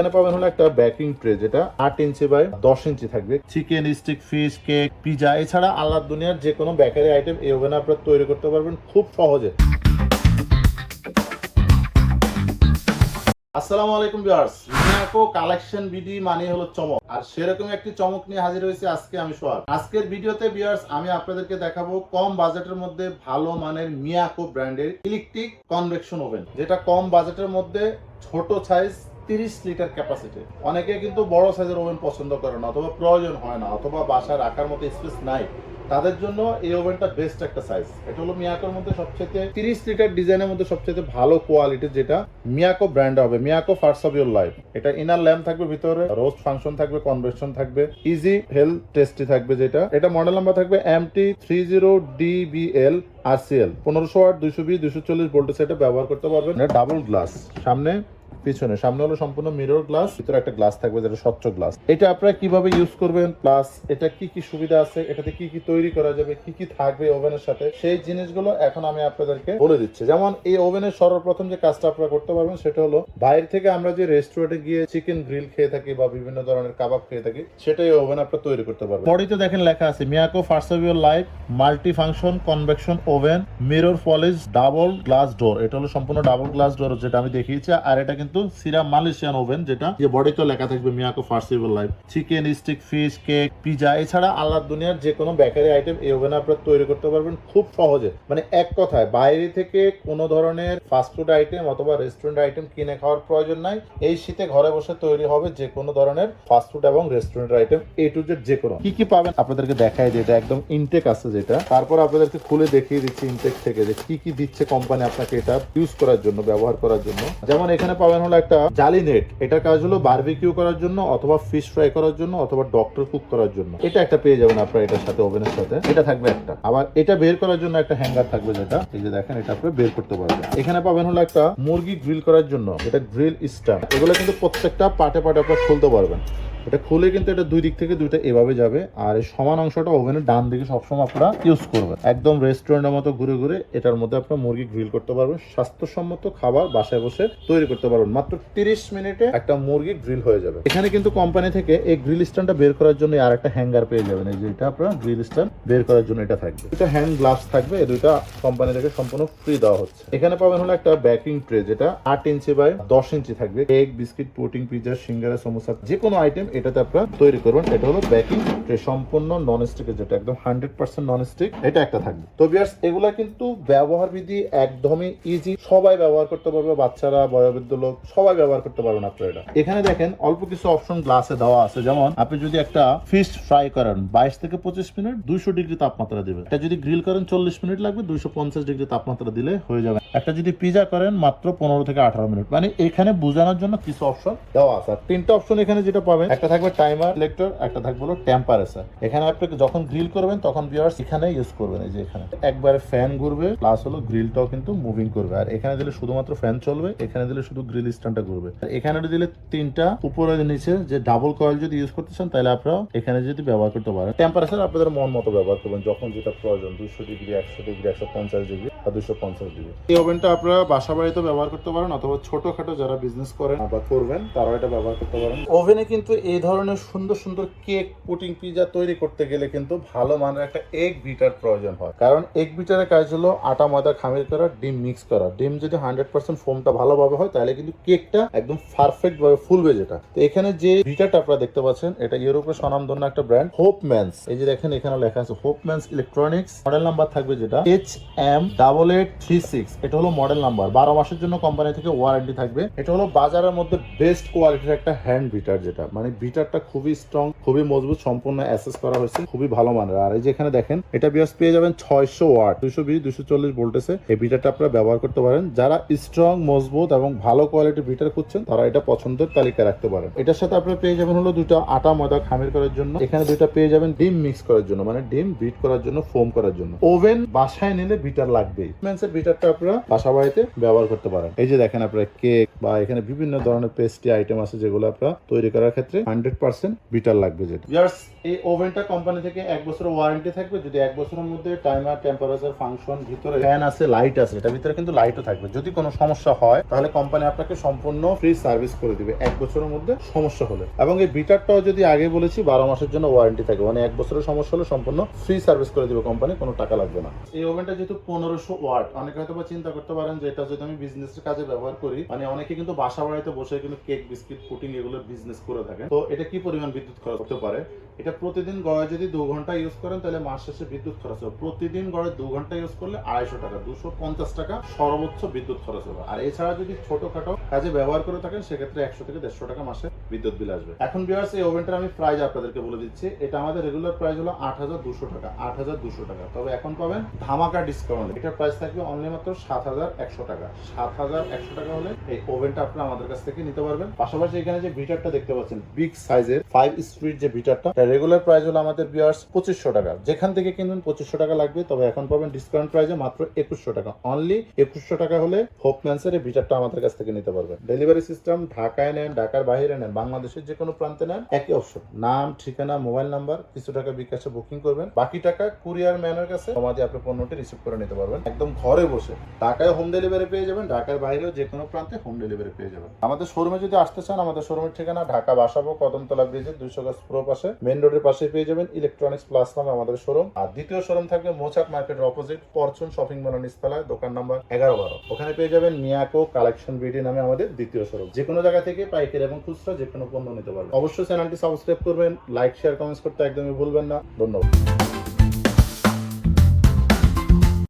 এখানে পাবেন হলো একটা বেকিং ট্রে যেটা আট ইঞ্চি বাই দশ ইঞ্চি থাকবে। Chicken stick fish cake pizza এছাড়া আল্লাহ দুনিয়ার যে কোনো বেকারি আইটেম এই ওভেনে আপনারা তৈরি করতে পারবেন খুব সহজে। আসসালামু আলাইকুম ভিউয়ার্স মিয়াকো কালেকশন বিডি মানে হলো চমক। আর সেরকম একটি চমক নিয়ে হাজির হয়েছে আজকে আমি সোহাগ। আজকের ভিডিওতে ভিউয়ার্স আমি আপনাদেরকে দেখাবো কম বাজেটের মধ্যে ভালো মানের মিয়াকো ব্র্যান্ডের ইলেকট্রিক কনভেকশন ওভেন যেটা কম বাজেটের মধ্যে ছোট সাইজ তিরিশ লিটার ক্যাপাসিটি অনেকে কিন্তু বড় সাইজের ওভেন পছন্দ করে না, অথবা প্রয়োজন হয় না, অথবা বাসায় রাখার মতো স্পেস নাই। তাদের জন্য এই ওভেনটা বেস্ট একটা সাইজ এটা হলো মিয়াকোর মধ্যে সবচেয়ে তিরিশ লিটার ডিজাইনের মধ্যে সবচেয়ে ভালো কোয়ালিটির যেটা মিয়াকো ব্র্যান্ড হবে, Miyako first of your life এটা ইনার ল্যাম্প থাকবে ভিতরে রোস্ট ফাংশন থাকবে কনভেকশন থাকবে ইজি হেলথ টেস্টি থাকবে যেটা। এটা মডেল নাম্বার থাকবে M T three zero DBL RCL পনেরোশো আট দুশো বিশ দুশো চল্লিশ ভোল্টেজ সেটা ব্যবহার করতে পারবেন। ডাবল গ্লাস সামনে পিছনে, সামনে হলো সম্পূর্ণ মিরর গ্লাস ভিতরে একটা গ্লাস থাকবে যেটা স্বচ্ছ গ্লাস এটা আপনারা কীভাবে ইউজ করবেন? প্লাস এটা কি কি সুবিধা আছে? এটাতে কি কি তৈরি করা যাবে? কি কি থাকবে ওভেনের সাথে? সেই জিনিসগুলো এখন আমি আপনাদেরকে বলে দিচ্ছি। যেমন এই ওভেনের সর্বপ্রথম যে কাজটা আপনারা করতে পারবেন সেটা হলো, বাইরে থেকে আমরা যে রেস্টুরেন্টে গিয়ে চিকেন গ্রিল খেয়ে থাকি বা বিভিন্ন ধরনের কাবাব খেয়ে থাকি, সেটাই ওভেন আপনারা তৈরি করতে পারবেন। বডিতে দেখেন লেখা আছে Miyako your life multi function convection oven mirror polish double glass door এটা হলো সম্পূর্ণ ডাবল গ্লাস ডোর যেটা আমি দেখিয়েছি, আর এটা কিন্তু সিরাম মালয়েশিয়ান ওভেন, যেটা যে বডিতে লেখা থাকবে Miyako first of life chicken stick fish cake pizza এছাড়া আল্লাহ দুনিয়ার যে কোনো বেকারি আইটেম এই ওভেনে আপনারা তৈরি করতে পারবেন খুব সহজে। মানে এক কথায়, বাইরে থেকে কোনো ধরনের ফাস্টফুড আইটেম অথবা রেস্টুরেন্ট আইটেম কিনে খাওয়ার প্রয়োজন নাই। এই শীতে ঘরে বসে তৈরি হবে যে কোনো ধরনের ফাস্টফুড এবং restaurant item A to Z যে কোনো কি কি পাবেন আপনাদেরকে দেখাই যে এটা একদম ইনটেক আছে যেটা। তারপর আপনাদেরকে খুলে দেখিয়ে দিচ্ছি ইনটেক থেকে যে কি কি দিচ্ছে কোম্পানি আপনাকে এটা ইউজ করার জন্য, ব্যবহার করার জন্য। যেমন এখানে পাবেন হলো একটা জালি নেট এটার কাজ হলো বারবিকিউ করার জন্য অথবা ফিশ ফ্রাই করার জন্য অথবা ডক্টর কুক করার জন্য। এটা একটা পেয়ে যাবেন আপনার এটার সাথে ওভেনের সাথে। এটা থাকবে একটা। আবার এটা বের করার জন্য একটা হ্যাঙ্গার থাকবে যেটা। এই যে দেখেন, এটা আপনি বের করতে পারবেন। এখানে পাবেন হলো একটা মুরগি গ্রিল করার জন্য এটা গ্রিল স্টার এগুলো কিন্তু প্রত্যেকটা পাটে পাটে আপনার খুলতে পারবেন। এটা খুলে কিন্তু এটা দুই দিক থেকে দুইটা এভাবে যাবে, আর এই সমান অংশটা ওভেনের ডান দিকে সবসময় আপনারা ইউজ করবেন। একদম রেস্টুরেন্টের মতো ঘুরে ঘুরে এটার মধ্যে আপনার মুরগি গ্রিল করতে পারবেন, স্বাস্থ্যসম্মত খাবার বাসায় বসে তৈরি করতে পারবেন। মাত্র তিরিশ মিনিটে একটা মুরগি গ্রিল হয়ে যাবে। এখানে কিন্তু কোম্পানি থেকে এই গ্রিল স্ট্যান্ডটা বের করার জন্য আর একটা হ্যাঙ্গার পেয়ে যাবেন। এই যে এটা আপনার গ্রিল স্ট্যান্ড বের করার জন্য এটা থাকবে। এটা হ্যান্ড গ্লাভস থাকবে, এই দুইটা কোম্পানি থেকে সম্পূর্ণ ফ্রি দেওয়া হচ্ছে। এখানে পাবেন হলো একটা বেকিং ট্রে যেটা আট ইঞ্চি বাই দশ ইঞ্চি থাকবে। কেক বিস্কিট পুটিং পিজা সিঙ্গারা, সমোসা যে কোনো আইটেম এটাতে আপনারা তৈরি করবেন, এটা হলো বেকিং ট্রে সম্পূর্ণ নন স্টিকের যেটা, একদম হান্ড্রেড পার্সেন্ট নন স্টিক এটা একটা থাকবে। তো বিয়ার্স এগুলা কিন্তু ব্যবহার বিধি একদমই ইজি সবাই ব্যবহার করতে পারবে, বাচ্চারা, বয়োবৃদ্ধ লোক, সবাই ব্যবহার করতে পারবেন আপনারা এটা। এখানে দেখেন, অল্প কিছু অপশন গ্লাসে দেওয়া আছে, যেমন আপনি যদি একটা ফিশ ফ্রাই করেন, বাইশ থেকে পঁচিশ মিনিট দুইশো ডিগ্রি তাপমাত্রা দিবে। এটা যদি গ্রিল করেন, চল্লিশ মিনিট লাগবে, দুইশো পঞ্চাশ ডিগ্রি তাপমাত্রা দিলে হয়ে যাবে। একটা যদি পিজা করেন, মাত্র পনেরো থেকে আঠারো মিনিট। মানে এখানে বোঝানোর জন্য কিছু অপশন দেওয়া আছে। তিনটা অপশন এখানে যেটা পাবেন একটা থাকবে টাইমার সিলেক্টর একটা থাকবে হলো টেম্পারেচার এখানে আপনি যখন গ্রিল করবেন, তখন ভিউয়ার্স এখানে ইউজ করবেন, এই যে এখানে। একবারে ফ্যান ঘুরবে প্লাস হলো গ্রিলটাও কিন্তু মুভিং করবে। আর এখানে দিলে শুধুমাত্র ফ্যান চলবে, এখানে দিলে শুধু গ্রিল স্ট্যান্ডটা ঘুরবে। আর এখানে দিলে তিনটা, উপরে নিচে যে ডাবল কয়েল যদি ইউজ করতে চান, তাহলে আপনারা এখানে যদি ব্যবহার করতে পারেন। টেম্পারেচার আপনাদের মন মতো ব্যবহার করবেন, যখন যেটা প্রয়োজন দুশো ডিগ্রি একশো ডিগ্রি একশো পঞ্চাশ ডিগ্রি বা দুশো পঞ্চাশ ডিগ্রি এই ওভেনটা আপনারা বাসা বাড়িতে ব্যবহার করতে পারেন, অথবা ছোটখাটো যারা বিজনেস করেন বা করবেন, তারাও এটা ব্যবহার করতে পারেন। ওভেনে কিন্তু এই ধরনের সুন্দর সুন্দর কেক পুটিং পিজা তৈরি করতে গেলে কিন্তু ভালো মানের একটা এগ বিটার প্রয়োজন হয়। কারণ এগ বিটারের কাজ হলো আটা, ময়দা, খামির করা, ডিম মিক্স করা। ডিম যদি হান্ড্রেড পার্সেন্ট ফোমটা ভালোভাবে হয়, তাহলে কিন্তু কেকটা একদম পারফেক্ট ভাবে ফুলবে যেটা। তো এখানে যে বিটারটা আপনারা দেখতে পাচ্ছেন, এটা ইউরোপের স্বনামধন্য একটা ব্র্যান্ড হোপ ম্যানস এই যে দেখেন, এখানে লেখা আছে Hope Man's Electronics model number থাকবে যেটা H M double eight three six এটা হলো মডেল নাম্বার বারো মাসের জন্য কোম্পানি থেকে ওয়ারেন্টি থাকবে। এটা হলো বাজারের মধ্যে বেস্ট কোয়ালিটির একটা হ্যান্ড বিটার যেটা। মানে বিটারটা খুবই স্ট্রং খুবই মজবুত, সম্পূর্ণ অ্যাসেস করা হয়েছে, খুবই ভালো মানের। আর এই যে এখানে দেখেন, এটা বিয়াস পেয়ে যাবেন ছয়শো ওয়াট দুশো বিশ দুশো চল্লিশ ভোল্টেজে এই বিটারটা আপনারা ব্যবহার করতে পারেন। যারা স্ট্রং মজবুত এবং ভালো কোয়ালিটির বিটার খুঁজছেন, তারা এটা পছন্দের তালিকায় রাখতে পারেন। এটার সাথে আপনারা পেয়ে যাবেন হলো দুটো আটা ময়দা খামির করার জন্য। এখানে দুইটা পেয়ে যাবেন ডিম মিক্স করার জন্য মানে ডিম বিট করার জন্য ফোম করার জন্য। ওভেন বাসায় নিলে বিটার লাগবেই। মেন্সের বিটারটা আপনারা বাসা বাড়িতে ব্যবহার করতে পারেন। এই যে দেখেন আপনারা কেক বা এখানে বিভিন্ন ধরনের পেস্ট্রি আইটেম আছে যেগুলো আপনারা তৈরি করার ক্ষেত্রে হান্ড্রেড পার্সেন্ট বিটার লাগবে যেটা। Viewers, এই ওভেনটা কোম্পানি থেকে এক বছরের ওয়ারেন্টি থাকবে। যদি এক বছরের মধ্যে টাইমার টেম্পারেচার ফাংশন ভিতরে ফ্যান আছে লাইট আছে এটা ভিতরে কিন্তু লাইটও থাকবে। যদি কোনো সমস্যা হয় তাহলে কোম্পানি আপনাকে সম্পূর্ণ ফ্রি সার্ভিস করে দিবে এক বছরের মধ্যে সমস্যা হলে। এবং এই বিটারটাও যদি আগে বলেছি বারো মাসের জন্য ওয়ারেন্টি থাকবে। মানে এক বছরের সমস্যা হলে সম্পূর্ণ ফ্রি সার্ভিস করে দিবে কোম্পানি কোনো টাকা লাগবে না। এই ওভেনটা যেহেতু পনেরোশো ওয়াট অনেকে হয়তো বা চিন্তা করতে পারেন যে এটা যদি আমি বিজনেসের কাজে ব্যবহার করি মানে অনেকে কিন্তু বাসা বাড়িতে বসে কিন্তু কেক বিস্কিট পুটিং এগুলো বিজনেস করে থাকেন। তো এটা কি পরিমাণ বিদ্যুৎ খরচ হতে পারে? এটা প্রতিদিন গড়ে যদি দু ঘণ্টা ইউজ করেন, তাহলে মাস শেষে বিদ্যুৎ খরচ হবে। প্রতিদিন গড়ে দু ঘণ্টা ইউজ করলে আড়াইশো টাকা, দুশো পঞ্চাশ টাকা সর্বোচ্চ বিদ্যুৎ খরচ হবে। আর এছাড়া যদি ছোটখাটো কাজে ব্যবহার করে থাকেন, সেক্ষেত্রে একশো থেকে দেড়শো টাকা মাসে বিদ্যুৎ বিল আসবে। এখন বিয়ার্স এই ওভেনটার আমি প্রাইস আপনাদেরকে বলে দিচ্ছি। এটা আমাদের রেগুলার প্রাইস হলো আট হাজার দুশো টাকা, আট হাজার দুশো টাকা। তবে এখন পাবেন ধামাকা ডিসকাউন্ট এটার প্রাইস থাকবে অনলি মাত্র সাত হাজার একশো টাকা। সাত হাজার একশো টাকা হলে এই ওভেনটা আপনারা আমাদের কাছ থেকে নিতে পারবেন। পাশাপাশি এখানে যে ভিটারটা দেখতে পাচ্ছেন বিগ সাইজের ফাইভ স্পিড যে বিটারটা রেগুলার প্রাইস হলো আমাদের বিয়ার্স পঁচিশশো টাকা। যেখান থেকে কিনবেন পঁচিশশো টাকা লাগবে, তবে এখন পাবেন ডিসকাউন্ট প্রাইসে মাত্র একুশশো টাকা। অনলি একুশশো টাকা হলে হোপ ম্যান্সের এই বিটারটা আমাদের কাছ থেকে নিতে পারবেন। ডেলিভারি সিস্টেম ঢাকায় নেন, ঢাকার বাইরে নেন বাংলাদেশের যে কোনো প্রান্তে নেন, একই অপশন নাম, ঠিকানা মোবাইল নাম্বার কিছু টাকা বিকাশে বুকিং করবেন। বাকি টাকা কুরিয়ার ম্যানের কাছে দিয়ে আপনি পণ্যটি রিসিভ করে নিতে পারবেন। একদম ঘরে বসে ঢাকায় হোম ডেলিভারি পেয়ে যাবেন, ঢাকার বাইরেও যে কোনো প্রান্তে হোম ডেলিভারি পেয়ে যাবেন। আমাদের শোরুমে যদি আসতে চান, আমাদের শোরুমের ঠিকানা ঢাকা বাসাবো, কদমতলা ব্রিজের দুইশো গাছ পুরো পাশে। মেন রোডের পাশে পেয়ে যাবেন ইলেকট্রনিক্স প্লাস নামে আমাদের শোরুম আর দ্বিতীয় শোরুম থাকবে মোচাট মার্কেটের অপোজিট পরচুন শপিং মলের নিচতলায়, দোকান নাম্বার এগারো বারো। ওখানে পেয়ে যাবেন মিয়াকো কালেকশন বিডি নামে আমাদের দ্বিতীয় শোরুম যে কোনো জায়গা থেকে পাইকারি এবং খুচরা যে কোনো পণ্য নিতে পারবেন। অবশ্যই চ্যানেলটি সাবস্ক্রাইব করবেন লাইক শেয়ার কমেন্টস করতে একদমই ভুলবেন না। ধন্যবাদ।